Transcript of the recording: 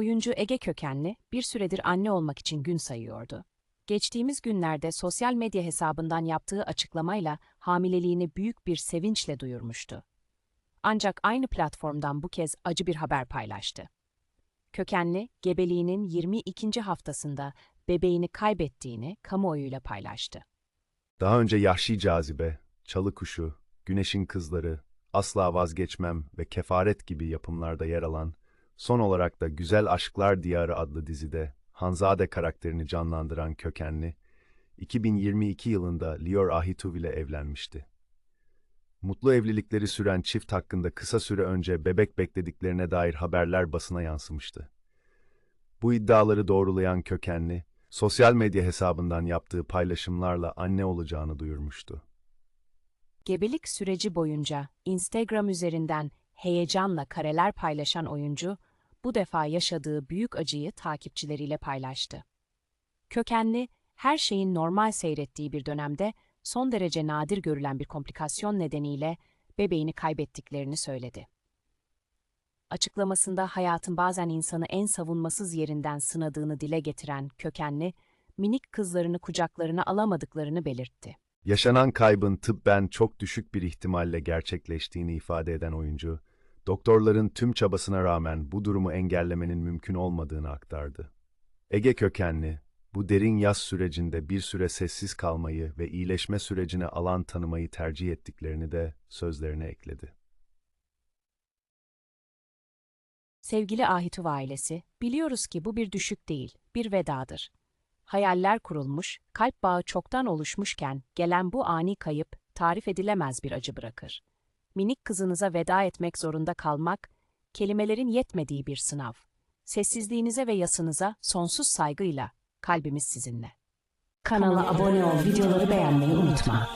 Oyuncu Ege kökenli bir süredir anne olmak için gün sayıyordu. Geçtiğimiz günlerde sosyal medya hesabından yaptığı açıklamayla hamileliğini büyük bir sevinçle duyurmuştu. Ancak aynı platformdan bu kez acı bir haber paylaştı. Kökenli, gebeliğinin 22. haftasında bebeğini kaybettiğini kamuoyuyla paylaştı. Daha önce Yahşi Cazibe, Çalı Kuşu, Güneşin Kızları, Asla Vazgeçmem ve Kefaret gibi yapımlarda yer alan, son olarak da Güzel Aşklar Diyarı adlı dizide Hanzade karakterini canlandıran kökenli, 2022 yılında Lior Ahituv ile evlenmişti. Mutlu evlilikleri süren çift hakkında kısa süre önce bebek beklediklerine dair haberler basına yansımıştı. Bu iddiaları doğrulayan kökenli, sosyal medya hesabından yaptığı paylaşımlarla anne olacağını duyurmuştu. Gebelik süreci boyunca Instagram üzerinden heyecanla kareler paylaşan oyuncu, bu defa yaşadığı büyük acıyı takipçileriyle paylaştı. Kökenli, her şeyin normal seyrettiği bir dönemde son derece nadir görülen bir komplikasyon nedeniyle bebeğini kaybettiklerini söyledi. Açıklamasında hayatın bazen insanı en savunmasız yerinden sınadığını dile getiren kökenli, minik kızlarını kucaklarına alamadıklarını belirtti. Yaşanan kaybın tıbben çok düşük bir ihtimalle gerçekleştiğini ifade eden oyuncu, doktorların tüm çabasına rağmen bu durumu engellemenin mümkün olmadığını aktardı. Ege kökenli, bu derin yaz sürecinde bir süre sessiz kalmayı ve iyileşme sürecine alan tanımayı tercih ettiklerini de sözlerine ekledi. Sevgili Ahituv ailesi, biliyoruz ki bu bir düşük değil, bir vedadır. Hayaller kurulmuş, kalp bağı çoktan oluşmuşken gelen bu ani kayıp tarif edilemez bir acı bırakır. Minik kızınıza veda etmek zorunda kalmak, kelimelerin yetmediği bir sınav. Sessizliğinize ve yasınıza sonsuz saygıyla kalbimiz sizinle. Kanala abone ol, videoları beğenmeyi unutma.